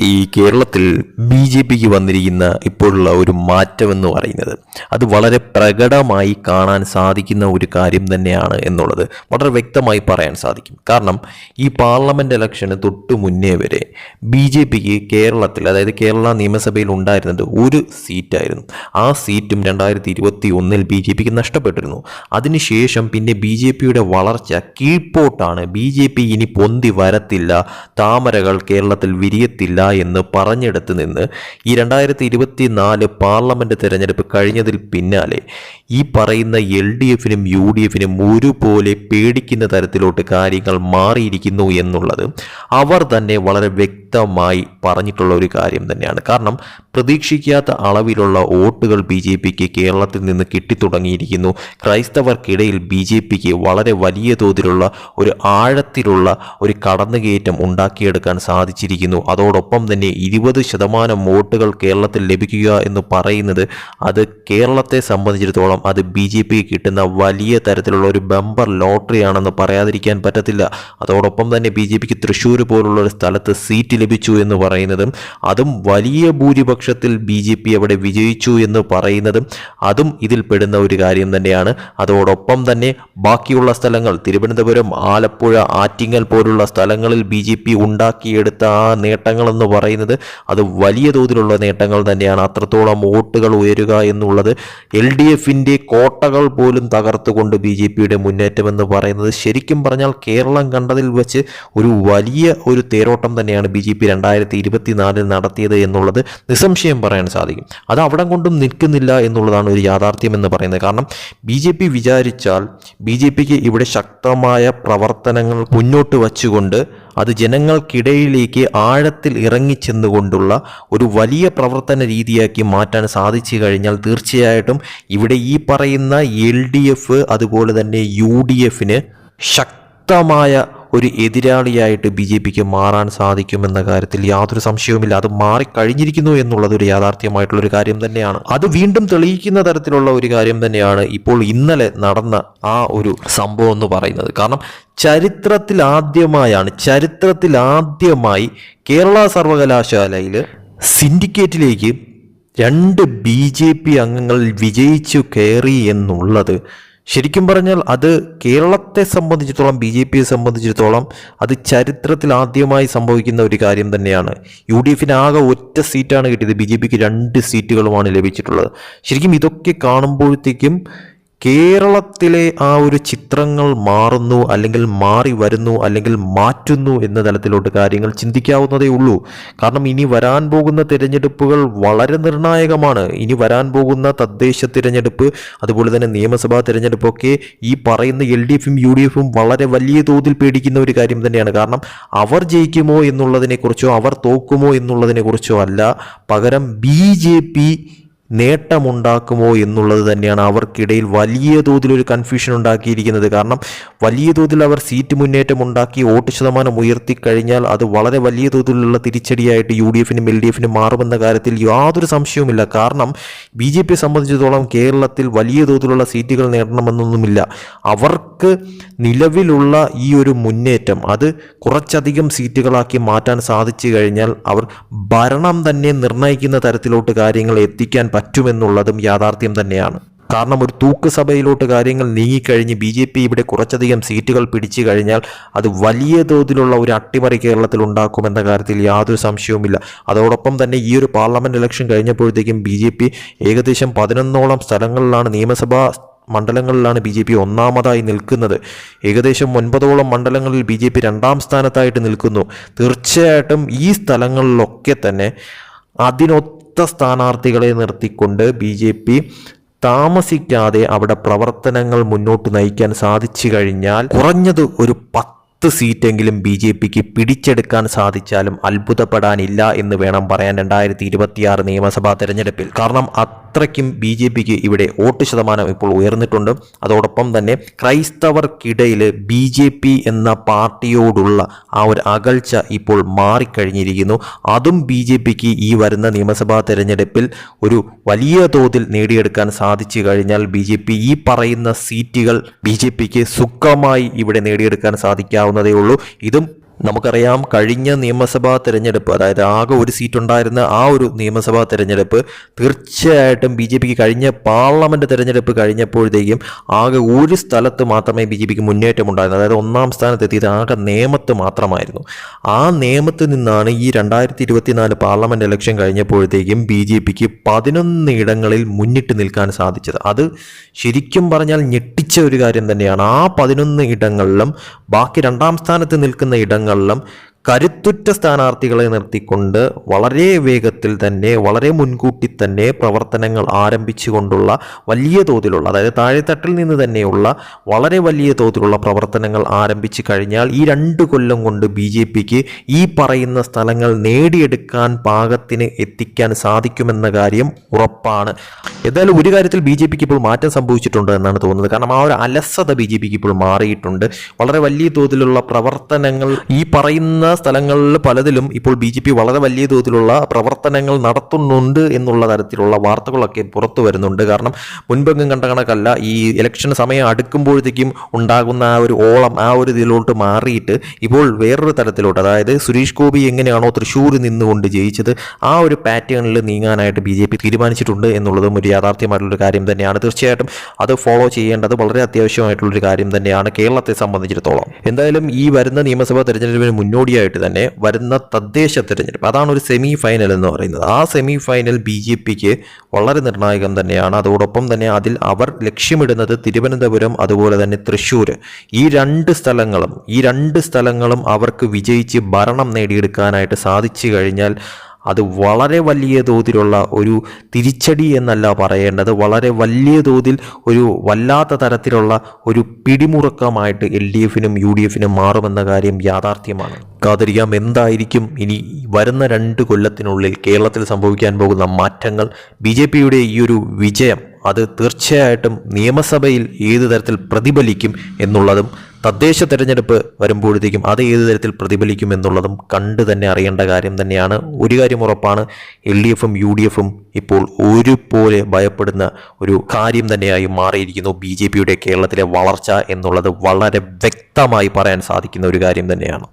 ഈ കേരളത്തിൽ B J പിക്ക് വന്നിരിക്കുന്ന ഇപ്പോഴുള്ള ഒരു മാറ്റമെന്ന് പറയുന്നത്. അത് വളരെ പ്രകടമായി കാണാൻ സാധിക്കുന്ന ഒരു കാര്യം തന്നെയാണ് എന്നുള്ളത് വളരെ വ്യക്തമായി പറയാൻ സാധിക്കും. കാരണം ഈ പാർലമെന്റ് ഇലക്ഷന് തൊട്ട് മുന്നേ വരെ ബി ജെ പിക്ക് കേരളത്തിൽ അതായത് കേരള നിയമസഭയിൽ ഉണ്ടായിരുന്നത് ഒരു സീറ്റായിരുന്നു. ആ സീറ്റും രണ്ടായിരത്തി ഇരുപത്തി ഒന്നിൽ ബി ജെ പിക്ക് നഷ്ടപ്പെട്ടിരുന്നു. അതിനുശേഷം പിന്നെ ബി ജെ പിയുടെ വളർച്ച കീഴ്പോട്ടാണ്. ബി ജെ പി ഇനി പൊന്തി വരത്തില്ല. താമരകൾ കേരളത്തിൽ വിരിയത്തില്ല എന്ന് പറഞ്ഞെടുത്ത് നിന്ന് ഈ രണ്ടായിരത്തി ഇരുപത്തി നാല് പാർലമെന്റ് തിരഞ്ഞെടുപ്പ് കഴിഞ്ഞതിൽ പിന്നാലെ ഈ പറയുന്ന എൽ ഡി എഫിനും യു ഡി എഫിനും ഒരുപോലെ പേടിക്കുന്ന തരത്തിലോട്ട് കാര്യങ്ങൾ മാറിയിരിക്കുന്നു എന്നുള്ളത് അവർ തന്നെ വളരെ വ്യക്തമായി പറഞ്ഞിട്ടുള്ള ഒരു കാര്യം തന്നെയാണ്. കാരണം പ്രതീക്ഷിക്കാത്ത അളവിലുള്ള വോട്ടുകൾ ബി ജെ പിക്ക് കേരളത്തിൽ നിന്ന് കിട്ടിത്തുടങ്ങിയിരിക്കുന്നു. ക്രൈസ്തവർക്കിടയിൽ ബി ജെ പിക്ക് വളരെ വലിയ തോതിലുള്ള ഒരു ആഴത്തിലുള്ള ഒരു കടന്നുകയറ്റം ഉണ്ടാക്കിയെടുക്കാൻ സാധിച്ചിരിക്കുന്നു. അതോടൊപ്പം തന്നെ ഇരുപത് ശതമാനം വോട്ടുകൾ കേരളത്തിൽ ലഭിക്കുക എന്ന് പറയുന്നത് അത് കേരളത്തെ സംബന്ധിച്ചിടത്തോളം അത് ബി ജെ പി കിട്ടുന്ന വലിയ തരത്തിലുള്ള ഒരു ബമ്പർ ലോട്ടറിയാണെന്ന് പറയാതിരിക്കാൻ പറ്റത്തില്ല. അതോടൊപ്പം തന്നെ ബി ജെ പിക്ക് തൃശ്ശൂർ പോലുള്ള ഒരു സ്ഥലത്ത് സീറ്റ് ലഭിച്ചു എന്ന് പറയുന്നതും അതും വലിയ ഭൂരിപക്ഷത്തിൽ ബി ജെ പി അവിടെ വിജയിച്ചു എന്ന് പറയുന്നതും അതും ഇതിൽ പെടുന്ന ഒരു കാര്യം തന്നെയാണ്. അതോടൊപ്പം തന്നെ ബാക്കിയുള്ള സ്ഥലങ്ങൾ തിരുവനന്തപുരം ആലപ്പുഴ ആറ്റിങ്ങൽ പോലുള്ള സ്ഥലങ്ങളിൽ ബി ജെ പി ഉണ്ടാക്കിയെടുത്ത ആ നേട്ടങ്ങളെന്ന് പറയുന്നത്. അത് വലിയ തോതിലുള്ള നേട്ടങ്ങൾ തന്നെയാണ്. അത്രത്തോളം വോട്ടുകൾ ഉയരുക എന്നുള്ളത് എൽ ഡി എഫിന്റെ കോട്ടകൾ പോലും തകർത്തുകൊണ്ട് ബി ജെ പിയുടെ മുന്നേറ്റം എന്ന് പറയുന്നത് ശരിക്കും പറഞ്ഞാൽ കേരളം കണ്ടതിൽ വെച്ച് ഒരു വലിയ ഒരു തേരോട്ടം തന്നെയാണ് ബി ജെ പി രണ്ടായിരത്തി ഇരുപത്തിനാലിൽ നടത്തിയത് എന്നുള്ളത് നിസ്സംശയം പറയാൻ സാധിക്കും. അത് അവിടെ കൊണ്ടും നിൽക്കുന്നില്ല എന്നുള്ളതാണ് ഒരു യാഥാർത്ഥ്യം എന്ന് പറയുന്നത്. കാരണം ബി ജെ പി വിചാരിച്ചാൽ ബി ജെ പിക്ക് ഇവിടെ ശക്തമായ പ്രവർത്തനങ്ങൾ മുന്നോട്ട് വച്ചുകൊണ്ട് അത് ജനങ്ങൾക്കിടയിലേക്ക് ആഴത്തിൽ ഇറങ്ങിച്ചെന്നുകൊണ്ടുള്ള ഒരു വലിയ പ്രവർത്തന രീതിയാക്കി മാറ്റാൻ സാധിച്ചു കഴിഞ്ഞാൽ തീർച്ചയായിട്ടും ഇവിടെ ഈ പറയുന്ന എൽ അതുപോലെ തന്നെ യു ഡി എഫിന് ശക്തമായ ഒരു എതിരാളിയായിട്ട് ബി ജെ പിക്ക് മാറാൻ സാധിക്കുമെന്ന കാര്യത്തിൽ യാതൊരു സംശയവുമില്ല. അത് മാറിക്കഴിഞ്ഞിരിക്കുന്നു എന്നുള്ളത് ഒരു യാഥാർത്ഥ്യമായിട്ടുള്ള ഒരു കാര്യം തന്നെയാണ്. അത് വീണ്ടും തെളിയിക്കുന്ന തരത്തിലുള്ള ഒരു കാര്യം തന്നെയാണ് ഇപ്പോൾ ഇന്നലെ നടന്ന ആ ഒരു സംഭവം എന്ന് പറയുന്നത്. കാരണം ചരിത്രത്തിൽ ആദ്യമായാണ് ചരിത്രത്തിൽ ആദ്യമായി കേരള സർവകലാശാലയിൽ സിൻഡിക്കേറ്റിലേക്ക് രണ്ട് ബി ജെ പി അംഗങ്ങൾ വിജയിച്ചു കയറി എന്നുള്ളത് ശരിക്കും പറഞ്ഞാൽ അത് കേരളത്തെ സംബന്ധിച്ചിടത്തോളം ബി ജെ പിയെ സംബന്ധിച്ചിടത്തോളം അത് ചരിത്രത്തിൽ ആദ്യമായി സംഭവിക്കുന്ന ഒരു കാര്യം തന്നെയാണ്. യു ഡി എഫിന് ആകെ ഒറ്റ സീറ്റാണ് കിട്ടിയത്. ബി ജെ പിക്ക് രണ്ട് സീറ്റുകളുമാണ് ലഭിച്ചിട്ടുള്ളത്. ശരിക്കും ഇതൊക്കെ കാണുമ്പോഴത്തേക്കും കേരളത്തിലെ ആ ഒരു ചിത്രങ്ങൾ മാറുന്നു അല്ലെങ്കിൽ മാറി വരുന്നു അല്ലെങ്കിൽ മാറ്റുന്നു എന്ന തലത്തിലോട്ട് കാര്യങ്ങൾ ചിന്തിക്കാവുന്നതേ ഉള്ളൂ. കാരണം ഇനി വരാൻ പോകുന്ന തിരഞ്ഞെടുപ്പുകൾ വളരെ നിർണായകമാണ്. ഇനി വരാൻ പോകുന്ന തദ്ദേശ തിരഞ്ഞെടുപ്പ് അതുപോലെ തന്നെ നിയമസഭാ തിരഞ്ഞെടുപ്പൊക്കെ ഈ പറയുന്ന എൽ ഡി എഫും യു ഡി എഫും വളരെ വലിയ തോതിൽ പേടിക്കുന്ന ഒരു കാര്യം തന്നെയാണ്. കാരണം അവർ ജയിക്കുമോ എന്നുള്ളതിനെക്കുറിച്ചോ അവർ തോക്കുമോ എന്നുള്ളതിനെക്കുറിച്ചോ അല്ല. പകരം ബി ജെ പി നേട്ടമുണ്ടാക്കുമോ എന്നുള്ളത് തന്നെയാണ് അവർക്കിടയിൽ വലിയ തോതിലൊരു കൺഫ്യൂഷൻ ഉണ്ടാക്കിയിരിക്കുന്നത്. കാരണം വലിയ തോതിൽ അവർ സീറ്റ് മുന്നേറ്റം ഉണ്ടാക്കി വോട്ട് ശതമാനം ഉയർത്തിക്കഴിഞ്ഞാൽ അത് വളരെ വലിയ തോതിലുള്ള തിരിച്ചടിയായിട്ട് യു ഡി എഫിനും എൽ ഡി എഫിനും മാറുമെന്ന കാര്യത്തിൽ യാതൊരു സംശയവുമില്ല. കാരണം ബി ജെ പിയെ സംബന്ധിച്ചിടത്തോളം കേരളത്തിൽ വലിയ തോതിലുള്ള സീറ്റുകൾ നേടണമെന്നൊന്നുമില്ല. അവർക്ക് നിലവിലുള്ള ഈ ഒരു മുന്നേറ്റം അത് കുറച്ചധികം സീറ്റുകളാക്കി മാറ്റാൻ സാധിച്ചു കഴിഞ്ഞാൽ അവർ ഭരണം തന്നെ നിർണയിക്കുന്ന തരത്തിലോട്ട് കാര്യങ്ങൾ എത്തിക്കാൻ പറ്റുമെന്നുള്ളതും യാഥാർത്ഥ്യം തന്നെയാണ്. കാരണം ഒരു തൂക്ക് സഭയിലോട്ട് കാര്യങ്ങൾ നീങ്ങിക്കഴിഞ്ഞ് ബി ജെ പി ഇവിടെ കുറച്ചധികം സീറ്റുകൾ പിടിച്ചു കഴിഞ്ഞാൽ അത് വലിയ തോതിലുള്ള ഒരു അട്ടിമറി കേരളത്തിൽ ഉണ്ടാക്കുമെന്ന കാര്യത്തിൽ യാതൊരു സംശയവുമില്ല. അതോടൊപ്പം തന്നെ ഈ ഒരു പാർലമെന്റ് ഇലക്ഷൻ കഴിഞ്ഞപ്പോഴത്തേക്കും ബി ജെ പി ഏകദേശം പതിനൊന്നോളം സ്ഥലങ്ങളിലാണ് നിയമസഭാ മണ്ഡലങ്ങളിലാണ് ബി ജെ പി ഒന്നാമതായി നിൽക്കുന്നത്. ഏകദേശം ഒൻപതോളം മണ്ഡലങ്ങളിൽ ബി ജെ പി രണ്ടാം സ്ഥാനത്തായിട്ട് നിൽക്കുന്നു. തീർച്ചയായിട്ടും ഈ സ്ഥലങ്ങളിലൊക്കെ തന്നെ അതിനൊത്ത സ്ഥാനാർത്ഥികളെ നിർത്തിക്കൊണ്ട് ബി ജെ പി താമസിക്കാതെ അവിടെ പ്രവർത്തനങ്ങൾ മുന്നോട്ട് നയിക്കാൻ സാധിച്ചു കഴിഞ്ഞാൽ കുറഞ്ഞത് ഒരു പത്ത് സീറ്റെങ്കിലും ബി ജെ പിക്ക് പിടിച്ചെടുക്കാൻ സാധിച്ചാലും അത്ഭുതപ്പെടാനില്ല എന്ന് വേണം പറയാൻ രണ്ടായിരത്തി ഇരുപത്തിയാറ് നിയമസഭാ തെരഞ്ഞെടുപ്പിൽ. കാരണം അത്രയ്ക്കും ബി ജെ പിക്ക് ഇവിടെ വോട്ട് ശതമാനം ഇപ്പോൾ ഉയർന്നിട്ടുണ്ട്. അതോടൊപ്പം തന്നെ ക്രൈസ്തവർക്കിടയിൽ ബി ജെ പി എന്ന പാർട്ടിയോടുള്ള ആ ഒരു അകൽച്ച ഇപ്പോൾ മാറിക്കഴിഞ്ഞിരിക്കുന്നു. അതും ബി ജെ പിക്ക് ഈ വരുന്ന നിയമസഭാ തെരഞ്ഞെടുപ്പിൽ ഒരു വലിയ തോതിൽ നേടിയെടുക്കാൻ സാധിച്ചു കഴിഞ്ഞാൽ ബി ജെ പി ഈ പറയുന്ന സീറ്റുകൾ ബി ജെ പിക്ക് സുഖമായി ഇവിടെ നേടിയെടുക്കാൻ സാധിക്കാവുന്നതേ ഉള്ളൂ. ഇതും നമുക്കറിയാം കഴിഞ്ഞ നിയമസഭാ തെരഞ്ഞെടുപ്പ് അതായത് ആകെ ഒരു സീറ്റുണ്ടായിരുന്ന ആ ഒരു നിയമസഭാ തെരഞ്ഞെടുപ്പ് തീർച്ചയായിട്ടും ബി ജെ പിക്ക് കഴിഞ്ഞ പാർലമെന്റ് തെരഞ്ഞെടുപ്പ് കഴിഞ്ഞപ്പോഴത്തേക്കും ആകെ ഒരു സ്ഥലത്ത് മാത്രമേ ബി ജെ പിക്ക് മുന്നേറ്റം ഉണ്ടായിരുന്നു അതായത് ഒന്നാം സ്ഥാനത്ത് എത്തിയത് ആകെ നേമത്ത് മാത്രമായിരുന്നു. ആ നേമത്ത് നിന്നാണ് ഈ രണ്ടായിരത്തി ഇരുപത്തിനാല് പാർലമെന്റ് ഇലക്ഷൻ കഴിഞ്ഞപ്പോഴത്തേക്കും ബി ജെ പിക്ക് പതിനൊന്ന് ഇടങ്ങളിൽ മുന്നിട്ട് നിൽക്കാൻ സാധിച്ചത്. അത് ശരിക്കും പറഞ്ഞാൽ ഞെട്ടിച്ച ഒരു കാര്യം തന്നെയാണ്. ആ പതിനൊന്ന് ഇടങ്ങളിലും ബാക്കി രണ്ടാം സ്ഥാനത്ത് നിൽക്കുന്ന ഇടങ്ങളിലും കരുത്തുറ്റ സ്ഥാനാർത്ഥികളെ നിർത്തിക്കൊണ്ട് വളരെ വേഗത്തിൽ തന്നെ വളരെ മുൻകൂട്ടി തന്നെ പ്രവർത്തനങ്ങൾ ആരംഭിച്ചുകൊണ്ടുള്ള വലിയ തോതിലുള്ള അതായത് താഴെത്തട്ടിൽ നിന്ന് തന്നെയുള്ള വളരെ വലിയ തോതിലുള്ള പ്രവർത്തനങ്ങൾ ആരംഭിച്ചു കഴിഞ്ഞാൽ ഈ രണ്ട് കൊല്ലം കൊണ്ട് ബി ജെ പിക്ക് ഈ പറയുന്ന സ്ഥലങ്ങൾ നേടിയെടുക്കാൻ പാകത്തിന് എത്തിക്കാൻ സാധിക്കുമെന്ന കാര്യം ഉറപ്പാണ്. എന്തായാലും ഒരു കാര്യത്തിൽ ബി ജെ പിക്ക് ഇപ്പോൾ മാറ്റം സംഭവിച്ചിട്ടുണ്ട് എന്നാണ് തോന്നുന്നത്. കാരണം ആ ഒരു അലസത ബി ജെ പിക്ക് ഇപ്പോൾ മാറിയിട്ടുണ്ട്. വളരെ വലിയ തോതിലുള്ള പ്രവർത്തനങ്ങൾ ഈ പറയുന്ന സ്ഥലങ്ങളിൽ പലതിലും ഇപ്പോൾ ബി ജെ പി വളരെ വലിയ തോതിലുള്ള പ്രവർത്തനങ്ങൾ നടത്തുന്നുണ്ട് എന്നുള്ള തരത്തിലുള്ള വാർത്തകളൊക്കെ പുറത്തു വരുന്നുണ്ട്. കാരണം മുൻപെങ്ങും കണ്ട കണക്കല്ല ഈ ഇലക്ഷൻ സമയം അടുക്കുമ്പോഴത്തേക്കും ഉണ്ടാകുന്ന ആ ഒരു ഓളം ആ ഒരു ഇതിലോട്ട് മാറിയിട്ട് ഇപ്പോൾ വേറൊരു തരത്തിലോട്ട് അതായത് സുരേഷ് ഗോപി എങ്ങനെയാണോ തൃശ്ശൂർ നിന്നുകൊണ്ട് ജയിച്ചത് ആ ഒരു പാറ്റേണിൽ നീങ്ങാനായിട്ട് ബി ജെ പി തീരുമാനിച്ചിട്ടുണ്ട് എന്നുള്ളതും ഒരു യാഥാർത്ഥ്യമായിട്ടുള്ളൊരു കാര്യം തന്നെയാണ്. തീർച്ചയായിട്ടും അത് ഫോളോ ചെയ്യേണ്ടത് വളരെ അത്യാവശ്യമായിട്ടുള്ളൊരു കാര്യം തന്നെയാണ് കേരളത്തെ സംബന്ധിച്ചിടത്തോളം. എന്തായാലും ഈ വരുന്ന നിയമസഭാ തെരഞ്ഞെടുപ്പിന് മുന്നോടിയായിട്ട് തന്നെ വരുന്ന തദ്ദേശ തിരഞ്ഞെടുപ്പ്. അതാണ് ഒരു സെമി ഫൈനൽ എന്ന് പറയുന്നത്. ആ സെമി ഫൈനൽ ബി ജെ പിക്ക് വളരെ നിർണായകം തന്നെയാണ്. അതോടൊപ്പം തന്നെ അതിൽ അവർ ലക്ഷ്യമിടുന്നത് തിരുവനന്തപുരം അതുപോലെ തന്നെ തൃശ്ശൂർ. ഈ രണ്ട് സ്ഥലങ്ങളും ഈ രണ്ട് സ്ഥലങ്ങളും അവർക്ക് വിജയിച്ച് ഭരണം നേടിയെടുക്കാനായിട്ട് സാധിച്ചു കഴിഞ്ഞാൽ അത് വളരെ വലിയ തോതിലുള്ള ഒരു തിരിച്ചടി എന്നല്ല പറയേണ്ടത്. വളരെ വലിയ തോതിൽ ഒരു വല്ലാത്ത തരത്തിലുള്ള ഒരു പിടിമുറുക്കമായിട്ട് എൽ ഡി എഫിനും യു ഡി എഫിനും മാറുമെന്ന കാര്യം യാഥാർത്ഥ്യമാണ്. കാത്തിരിക്കാം. എന്തായിരിക്കും ഇനി വരുന്ന രണ്ട് കൊല്ലത്തിനുള്ളിൽ കേരളത്തിൽ സംഭവിക്കാൻ പോകുന്ന മാറ്റങ്ങൾ? ബി ജെ പിയുടെ ഈ ഒരു വിജയം അത് തീർച്ചയായിട്ടും നിയമസഭയിൽ ഏത് തരത്തിൽ പ്രതിഫലിക്കും എന്നുള്ളതും തദ്ദേശ തെരഞ്ഞെടുപ്പ് വരുമ്പോഴത്തേക്കും അത് ഏത് തരത്തിൽ പ്രതിഫലിക്കും എന്നുള്ളതും കണ്ട് തന്നെ അറിയേണ്ട കാര്യം തന്നെയാണ്. ഒരു കാര്യം ഉറപ്പാണ് എൽ ഡി എഫും യു ഡി എഫും ഇപ്പോൾ ഒരുപോലെ ഭയപ്പെടുന്ന ഒരു കാര്യം തന്നെയായി മാറിയിരിക്കുന്നു ബി ജെ പിയുടെ കേരളത്തിലെ വളർച്ച എന്നുള്ളത് വളരെ വ്യക്തമായി പറയാൻ സാധിക്കുന്ന ഒരു കാര്യം തന്നെയാണ്.